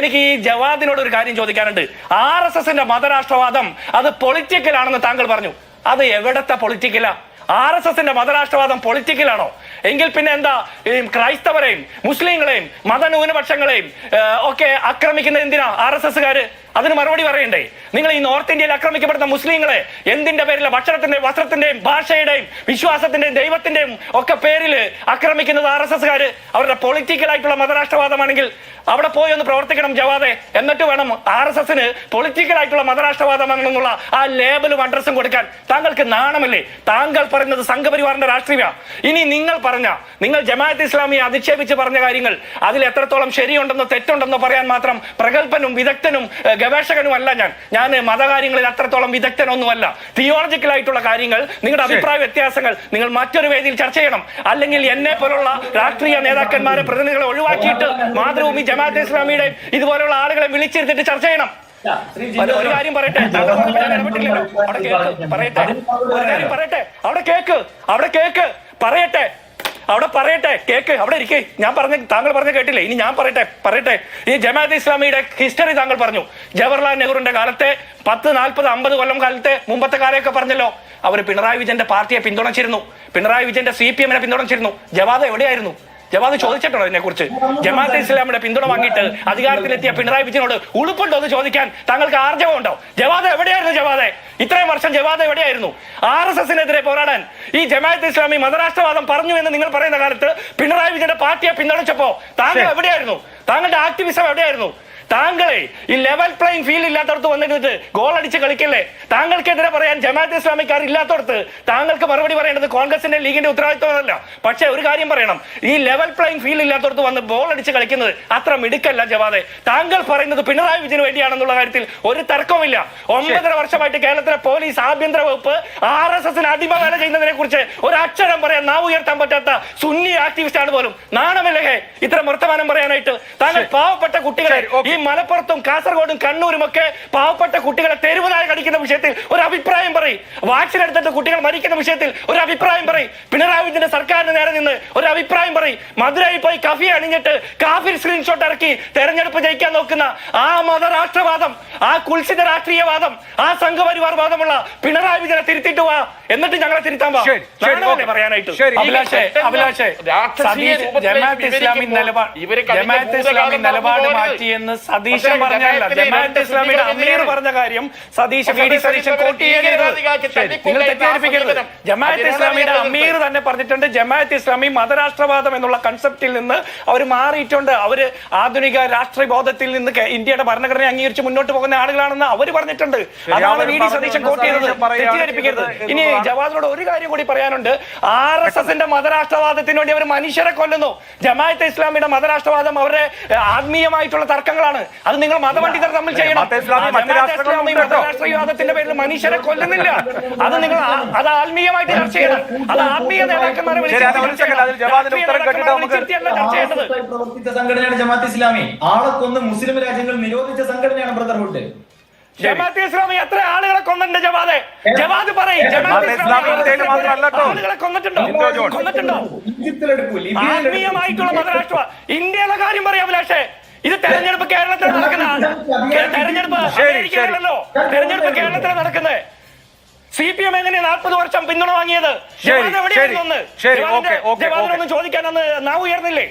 എനിക്ക് ഈ ജവാദിനോട് ഒരു കാര്യം ചോദിക്കാനുണ്ട്. ആർ എസ് എസിന്റെ മതരാഷ്ട്രവാദം അത് പൊളിറ്റിക്കൽ ആണെന്ന് താങ്കൾ പറഞ്ഞു. അത് എവിടത്തെ പൊളിറ്റിക്കലാ? ആർ എസ് എസിന്റെ മതരാഷ്ട്രവാദം പൊളിറ്റിക്കലാണോ? എങ്കിൽ പിന്നെ എന്താ? ക്രൈസ്തവരെയും മുസ്ലിങ്ങളെയും മതന്യൂനപക്ഷങ്ങളെയും ഒക്കെ ആക്രമിക്കുന്നത് എന്തിനാ ആർ എസ് എസ്സുകാര് അതിന് മറുപടി പറയണ്ടേ? നിങ്ങൾ ഈ നോർത്ത് ഇന്ത്യയിൽ ആക്രമിക്കപ്പെടുന്ന മുസ്ലിങ്ങളെ എന്തിന്റെ പേരിൽ ഭക്ഷണത്തിന്റെയും വസ്ത്രത്തിന്റെയും ഭാഷയുടെയും വിശ്വാസത്തിന്റെയും ദൈവത്തിന്റെയും ഒക്കെ പേരിൽ ആക്രമിക്കുന്നത് ആർ എസ് എസ്സുകാര് അവരുടെ പൊളിറ്റിക്കൽ ആയിട്ടുള്ള മതരാഷ്ട്രവാദമാണെങ്കിൽ അവിടെ പോയി ഒന്ന് പ്രവർത്തിക്കണം ജവാദെ. എന്നിട്ട് വേണം ആർ എസ് എസിന് പൊളിറ്റിക്കൽ ആയിട്ടുള്ള മതരാഷ്ട്രവാദം എന്നുള്ള ആ ലേബലും അഡ്രസ്സും കൊടുക്കാൻ. താങ്കൾക്ക് നാണമല്ലേ? താങ്കൾ പറയുന്നത് സംഘപരിവാറിന്റെ രാഷ്ട്രീയ ഇനി നിങ്ങൾ പറഞ്ഞ നിങ്ങൾ ജമാഅത്ത് ഇസ്ലാമിയെ അധിക്ഷേപിച്ച് പറഞ്ഞ കാര്യങ്ങൾ അതിൽ എത്രത്തോളം ശരിയുണ്ടെന്നോ തെറ്റുണ്ടെന്നോ പറയാൻ മാത്രം പ്രഗത്ഭനും വിദഗ്ധനും ഗവേഷകനും അല്ല ഞാൻ. ഞാൻ മതകാര്യങ്ങളിൽ അത്രത്തോളം വിദഗ്ധനൊന്നുമല്ല. തിയോളജിക്കൽ ആയിട്ടുള്ള കാര്യങ്ങൾ നിങ്ങളുടെ അഭിപ്രായ വ്യത്യാസങ്ങൾ നിങ്ങൾ മറ്റൊരു വേദിയിൽ ചർച്ച ചെയ്യണം. അല്ലെങ്കിൽ എന്നെ പോലുള്ള രാഷ്ട്രീയ നേതാക്കന്മാരെ പ്രതിനിധികളെ ഒഴിവാക്കിയിട്ട് മാതൃഭൂമി ജമാഅത്ത് ഇസ്ലാമിയുടെ ഇതുപോലെയുള്ള ആളുകളെ വിളിച്ചിരുത്തിട്ട് ചർച്ച ചെയ്യണം. ഒരു- കാര്യം പറയട്ടെ. അവിടെ കേക്ക് പറയട്ടെ. ഒരു കാര്യം പറയട്ടെ. അവിടെ കേക്ക്. അവിടെ കേക്ക് പറയട്ടെ. അവിടെ പറയട്ടെ. കേക്ക്. അവിടെ ഇരിക്കേ. ഞാൻ പറഞ്ഞ താങ്കൾ പറഞ്ഞ കേട്ടില്ലേ? ഇനി ഞാൻ പറയട്ടെ. പറയട്ടെ. ഈ ജമാഅത്ത് ഇസ്ലാമിയുടെ ഹിസ്റ്ററി താങ്കൾ പറഞ്ഞു. ജവഹർലാൽ നെഹ്റുവിന്റെ കാലത്തെ പത്ത് നാൽപ്പത് അമ്പത് കൊല്ലം കാലത്തെ മുമ്പത്തെ കാലമൊക്കെ പറഞ്ഞല്ലോ. അവർ പിണറായി വിജയന്റെ പാർട്ടിയെ പിന്തുണച്ചിരുന്നു. പിണറായി വിജയന്റെ സി പി എമ്മിനെ പിന്തുണച്ചിരുന്നു. ജവാദ എവിടെയായിരുന്നു? ജവാദ് ചോദിച്ചിട്ടുണ്ടോ ഇതിനെ കുറിച്ച് ജമാഅത്തെ ഇസ്ലാമിയുടെ പിന്തുണ വാങ്ങിയിട്ട് അധികാരത്തിലെത്തിയ പിണറായി വിജയനോട് ഉളുപ്പുണ്ടോ എന്ന് ചോദിക്കാൻ താങ്കൾക്ക് ആർജവമുണ്ടോ? ജവാദ് എവിടെയായിരുന്നു ജവാദെ ഇത്രയും വർഷം ജവാദ് എവിടെയായിരുന്നു? ആർ എസ് എസിനെതിരെ പോരാടാൻ ഈ ജമാഅത്ത് ഇസ്ലാമി മതരാഷ്ട്രവാദം പറഞ്ഞു എന്ന് നിങ്ങൾ പറയുന്ന കാലത്ത് പിണറായി വിജയന്റെ പാർട്ടിയെ പിന്തുണച്ചപ്പോ താങ്കൾ എവിടെയായിരുന്നു? താങ്കളുടെ ആക്ടിവിസം എവിടെയായിരുന്നു? താങ്കളെ ഈ ലെവൽ പ്ലേയിങ് ഫീൽഡ് ഇല്ലാത്തടത്ത് വന്നിരുന്നിട്ട് ഗോൾ അടിച്ച് കളിക്കല്ലേ? താങ്കൾക്കെതിരെ പറയാൻ ജമാഅത്ത് ഇസ്ലാമിക്കാർ ഇല്ലാത്തടത്ത് താങ്കൾക്ക് മറുപടി പറയേണ്ടത് കോൺഗ്രസിന്റെ ലീഗിന്റെ ഉത്തരവാദിത്വമല്ല. പക്ഷേ ഒരു കാര്യം പറയണം. ഈ ലെവൽ പ്ലേയിങ് ഫീൽഡ് ഇല്ലാത്തടത്ത് വന്ന് ബോൾ അടിച്ച് കളിക്കുന്നത് അത്ര മിടുക്കല്ല ജവാദെ. താങ്കൾ പറയുന്നത് പിണറായി വിജയന് വേണ്ടിയാണെന്നുള്ള കാര്യത്തിൽ ഒരു തർക്കവുമില്ല. ഒമ്പതര വർഷമായിട്ട് കേരളത്തിലെ പോലീസ് ആഭ്യന്തര വകുപ്പ് ആർ എസ് എസിന് അടിമവേല ചെയ്യുന്നതിനെ കുറിച്ച് ഒരു അക്ഷരം പറയാൻ നാവ് ഉയർത്താൻ പറ്റാത്ത സുന്നി ആക്ടിവിസ്റ്റ് ആണ് പോലും. നാണമല്ലേ ഇത്ര വർത്തമാനം പറയാനായിട്ട്. താങ്കൾ പാവപ്പെട്ട കുട്ടികളെ ഈ മലപ്പുറത്തും കാസർഗോഡും കണ്ണൂരും ഒക്കെ പാവപ്പെട്ട കുട്ടികളെ തെരുവുനായ കടിക്കുന്ന വിഷയത്തിൽ ഒരു അഭിപ്രായം പറയും. വാക്സിൻ എടുത്തിട്ട് കുട്ടികൾ മരിക്കുന്ന വിഷയത്തിൽ ഒരു അഭിപ്രായം പറയും. പിണറായി വിജയന്റെ സർക്കാരിന് നേരെ നിന്ന് ഒരു അഭിപ്രായം പറയും. മധുരയിൽ പോയി കഫി അണിഞ്ഞിട്ട് കാഫിർ സ്ക്രീൻഷോട്ട് ഇറക്കി തെരഞ്ഞെടുപ്പ് ജയിക്കാൻ നോക്കുന്ന ആ മതരാഷ്ട്രവാദം ആ കുൽസിത രാഷ്ട്രീയവാദം ആ സംഘപരിവാർ വാദമുള്ള പിണറായി വിജയനെ തിരുത്തിട്ട് വാ. എന്നിട്ട് ഞങ്ങളെ തിരുത്താൻ. പറയാനായിട്ട്. അഭിലാഷേ അഭിലാഷേ ജമാഅത്ത് ഇസ്ലാമി നിലപാട് ജമാഅത്ത് ഇസ്ലാമി നിലപാട് മാറ്റിയെന്ന് സതീശൻ പറഞ്ഞല്ല. ജമാഅത്ത് ഇസ്ലാമിയുടെ അമീർ പറഞ്ഞ കാര്യം സതീശ് വി ഡി പക്ഷേ സതീശൻ കോട്ട് നിങ്ങൾ തെറ്റിദ്ധരിപ്പിക്കരുത്. ജമാഅത്ത് ഇസ്ലാമിയുടെ അമീർ തന്നെ പറഞ്ഞിട്ടുണ്ട്. ജമാഅത്ത് ഇസ്ലാമി മതരാഷ്ട്രവാദം എന്നുള്ള കൺസെപ്റ്റിൽ നിന്ന് അവർ മാറിയിട്ടുണ്ട്. അവർ ആധുനിക രാഷ്ട്രബോധത്തിൽ നിന്ന് ഇന്ത്യയുടെ ഭരണഘടന അംഗീകരിച്ച് മുന്നോട്ട് പോകുന്ന ആളുകളാണെന്ന് അവർ പറഞ്ഞിട്ടുണ്ട്. അതാണ് വി ഡി സതീശൻ കോട്ട് ചെയ്തത്? തെറ്റിദ്ധരിപ്പിക്കരുത്. ഇനി. ജവാദിനോട് ഒരു കാര്യം കൂടി പറയാനുണ്ട്. ആർ എസ് എസിന്റെ മതരാഷ്ട്രവാദത്തിന് വേണ്ടി അവർ മനുഷ്യരെ കൊല്ലുന്നു. ജമാഅത്ത് ഇസ്ലാമിയുടെ മതരാഷ്ട്രവാദം അവരുടെ ആത്മീയമായിട്ടുള്ള തർക്കങ്ങളാണ്. അത് നിങ്ങൾ മതപണ്ഡിതർ തമ്മിൽ ചെയ്യണം. പേരിൽ മനുഷ്യരെ കൊല്ലുന്നില്ല. അത് നിങ്ങൾ അത് ആത്മീയമായിട്ട് ചർച്ച ചെയ്യണം. അത് ആത്മീയ നേതാക്കന്മാരെ പ്രവർത്തിച്ച സംഘടനയാണ് ജമാഅത്ത് ഇസ്ലാമി. ആളെ കൊന്ന് മുസ്ലിം രാജ്യങ്ങൾ നിരോധിച്ച സംഘടനയാണ് ബ്രദർഹുഡ്. ജമാഅത്തെ ഇസ്ലാമി എത്ര ആളുകളെ കൊന്നിട്ടുണ്ട് ജവാദെ? ജവാദ് പറയും. ജമാഅത്തെ ഇസ്ലാമി ഇന്ത്യയിൽ മാത്രമല്ല കേട്ടോ. ആളുകളെ കൊന്നിട്ടുണ്ടോ. കൊന്നിട്ടുണ്ടോ? ആത്മീയമായിട്ടുള്ള മതരാഷ്ട്ര. ഇന്ത്യയിലെ കാര്യം പറയാം അഭിലാഷേ. ഇത് തെരഞ്ഞെടുപ്പ് കേരളത്തിൽ നടക്കുന്ന തെരഞ്ഞെടുപ്പ് അമേരിക്കയിലല്ലോ തെരഞ്ഞെടുപ്പ് കേരളത്തിൽ നടക്കുന്നത്. സി പി എം എങ്ങനെ നാൽപ്പത് വർഷം പിന്തുണ വാങ്ങിയത്? ജവാദ് എവിടെയായിരുന്നു ഒന്ന്? ജവാദിനൊന്നും ചോദിക്കാൻ അന്ന് നാവ് ഉയർന്നില്ലേ?